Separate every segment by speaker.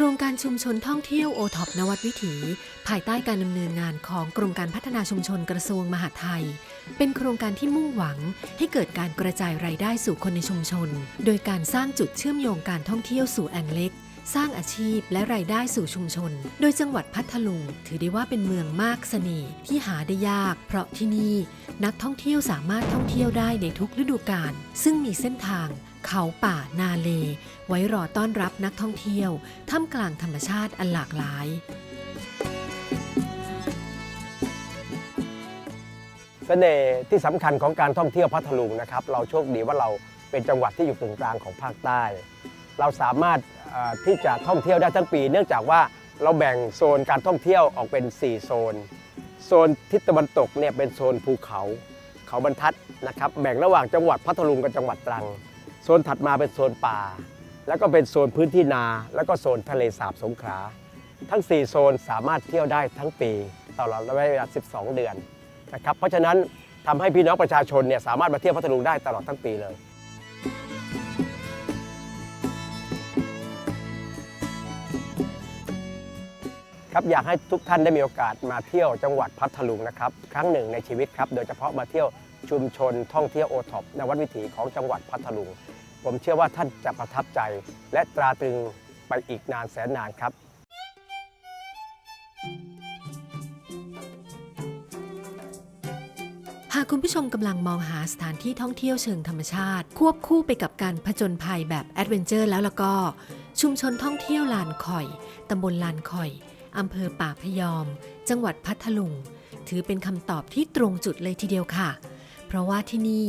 Speaker 1: ครงการชุมชนท่องเที่ยวโอท็อปนวัดวิถี ภายใต้การดำเนินงานของกรมการพัฒนาชุมชนกระทรวงมหาดไทย เป็นโครงการที่มุ่งหวังให้เกิดการกระจายรายได้สู่คนในชุมชน โดยการสร้างจุดเชื่อมโยงการท่องเที่ยวสู่แอ่งเล็ก สร้างอาชีพและรายได้สู่ชุมชน โดยจังหวัดพัทลุง ถือได้ว่าเป็นเมืองมากเสน่ห์ที่หาได้ยาก เพราะที่นี่นักท่องเที่ยวสามารถท่องเที่ยวได้ในทุกฤดูกาลซึ่งมีเส้นทาง เขาป่านาเล ไว้รอต้อนรับนักท่องเที่ยว ท่ามกลางธรรมชาติอันหลากหลาย
Speaker 2: เสน่ห์ที่สำคัญของการท่องเที่ยวพัทลุงนะครับ เราโชคดีว่าเราเป็นจังหวัดที่อยู่ตรงกลางของภาคใต้ เราสามารถเอ่อที่จะท่องเที่ยวได้ทั้งปี เนื่องจากว่าเราแบ่งโซนการท่องเที่ยวออกเป็น 4 โซน โซนทิศตะวันตกเนี่ยเป็นโซนภูเขา เขาบรรทัดนะครับแบ่งระหว่างจังหวัดพัทลุงกับจังหวัดตรัง โซนถัดมาเป็นโซนป่า แล้วก็เป็นโซนพื้นที่นา แล้วก็โซนทะเลสาบสงขลาทั้ง 4 โซนสามารถเที่ยวได้ทั้งปีตลอดระยะเวลา 12 เดือนนะครับเพราะฉะนั้นทำให้พี่น้องประชาชนเนี่ยสามารถมาเที่ยวพัทลุงได้ตลอดทั้งปีเลย ครับอยากให้ทุกท่านได้มีโอกาสมาเที่ยวจังหวัดพัทลุงนะครับครั้งหนึ่งในชีวิตครับโดยเฉพาะมาเที่ยวชุมชนท่องเที่ยวโอท็อปในวัดวิถีของจังหวัดพัทลุง ผมเชื่อว่าท่านจะประทับใจ และตราตรึงไปอีกนานแสนนานครับ
Speaker 1: หากคุณผู้ชมกำลังมองหาสถานที่ท่องเที่ยวเชิงธรรมชาติ ควบคู่ไปกับการผจญภัยแบบแอดเวนเจอร์แล้วล้วก็ ชุมชนท่องเที่ยวลานคอย ตำบลลานคอยอำเภอป่าพยอม จังหวัดพัทลุง ถือเป็นคำตอบที่ตรงจุดเลยทีเดียวค่ะ เพราะว่าที่นี่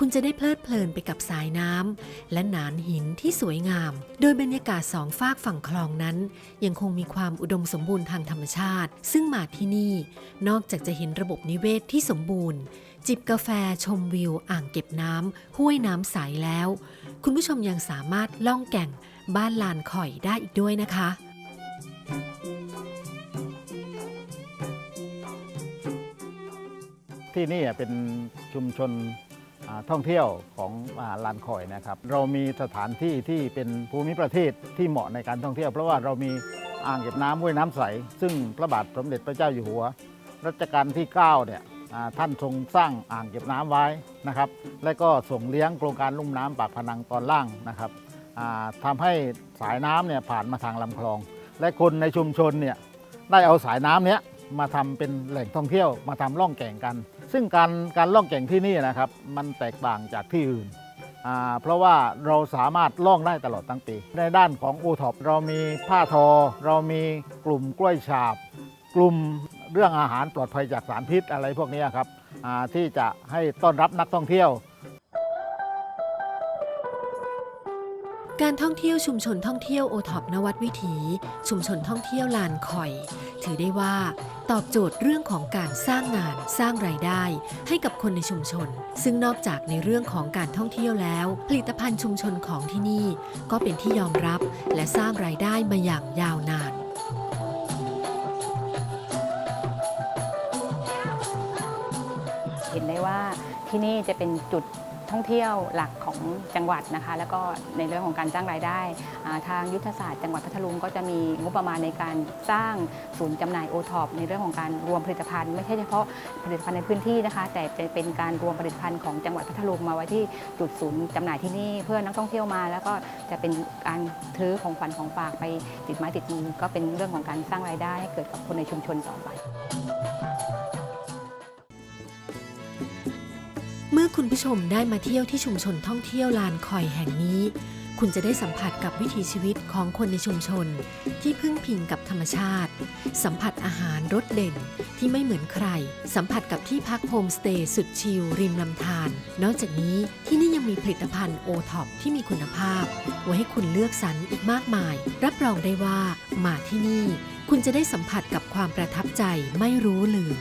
Speaker 1: คุณจะได้เพลิดเพลินไปกับสายน้ำและหนานหินที่สวยงาม โดยบรรยากาศสองฝากฝั่งคลองนั้น ยังคงมีความอุดมสมบูรณ์ทางธรรมชาติ ซึ่งมาที่นี่ นอกจากจะเห็นระบบนิเวศที่สมบูรณ์ จิบกาแฟชมวิว อ่างเก็บน้ำห้วยน้ำใสแล้ว คุณผู้ชมยังสามารถล่องแก่งบ้านลานข่อยได้อีกด้วยนะคะ
Speaker 3: ที่นี่เป็นชุมชน ท่องเที่ยวของอ่าลานคอยนะครับ เรามีสถานที่ที่เป็นภูมิประเทศที่เหมาะในการท่องเที่ยว เพราะว่าเรามีอ่างเก็บน้ำห้วยน้ำใส ซึ่งพระบาทสมเด็จพระเจ้าอยู่หัว รัชกาลที่ 9 เนี่ยท่านทรงสร้างอ่างเก็บน้ำไว้นะครับ และก็ส่งเลี้ยงโครงการลุ่มน้ำปากพนังตอนล่างนะครับอ่าทำให้สายน้ำเนี่ยผ่านมาทางลำคลอง และคนในชุมชนเนี่ยได้เอาสายน้ำเนี้ย มาทำเป็นแหล่งท่องเที่ยวมาทำล่องแก่งกัน ซึ่งการการล่องแก่งที่นี่นะครับ มันแตกต่างจากที่อื่น เพราะว่าเราสามารถล่องได้ตลอดทั้งปี ในด้านของโอท็อปเรามีผ้าทอ เรามีกลุ่มกล้วยฉาบ กลุ่มเรื่องอาหารปลอดภัยจากสารพิษอะไรพวกนี้ครับที่จะให้ต้อนรับนักท่องเที่ยว
Speaker 1: การท่องเที่ยวชุมชนท่องเที่ยวโอท็อปนวัดวิถี ชุมชนท่องเที่ยวลานคอย ถือได้ว่าตอบโจทย์เรื่องของการสร้างงานสร้างรายได้ ให้กับคนในชุมชน ซึ่งนอกจากในเรื่องของการท่องเที่ยวแล้ว ผลิตภัณฑ์ชุมชนของที่นี่ ก็เป็นที่ยอมรับและสร้างรายได้มาอย่างยาวนาน
Speaker 4: เห็นได้ว่าที่นี่จะเป็นจุด ท่องเที่ยวหลักของจังหวัดนะคะ แล้วก็ในเรื่องของการสร้างรายได้ ทางยุทธศาสตร์จังหวัดพัทลุงก็จะมีงบประมาณในการสร้างศูนย์จำหน่ายโอท็อปในเรื่องของการรวมผลิตภัณฑ์ ไม่ใช่เฉพาะผลิตภัณฑ์ในพื้นที่นะคะ แต่จะเป็นการรวมผลิตภัณฑ์ของจังหวัดพัทลุงมาไว้ที่จุดศูนย์จำหน่ายที่นี่เพื่อนักท่องเที่ยวมา แล้วก็จะเป็นการซื้อของฝันของฝากไปติดไม้ติดมือก็เป็นเรื่องของการสร้างรายได้ให้เกิดกับคนในชุมชนต่อไป
Speaker 1: คุณผู้ชมได้มาเที่ยวที่ชุมชนท่องเที่ยวลานคอยแห่งนี้ คุณจะได้สัมผัสกับวิถีชีวิตของคนในชุมชน ที่พึ่งพิงกับธรรมชาติ สัมผัสอาหารรสเด่นที่ไม่เหมือนใคร สัมผัสกับที่พักโฮมสเตย์สุดชิลริมลำธารนอกจากนี้ที่นี่ยังมีผลิตภัณฑ์โอท็อปที่มีคุณภาพ ไว้ให้คุณเลือกสรรอีกมากมาย รับรองได้ว่ามาที่นี่ คุณจะได้สัมผัสกับความประทับใจไม่รู้ลืม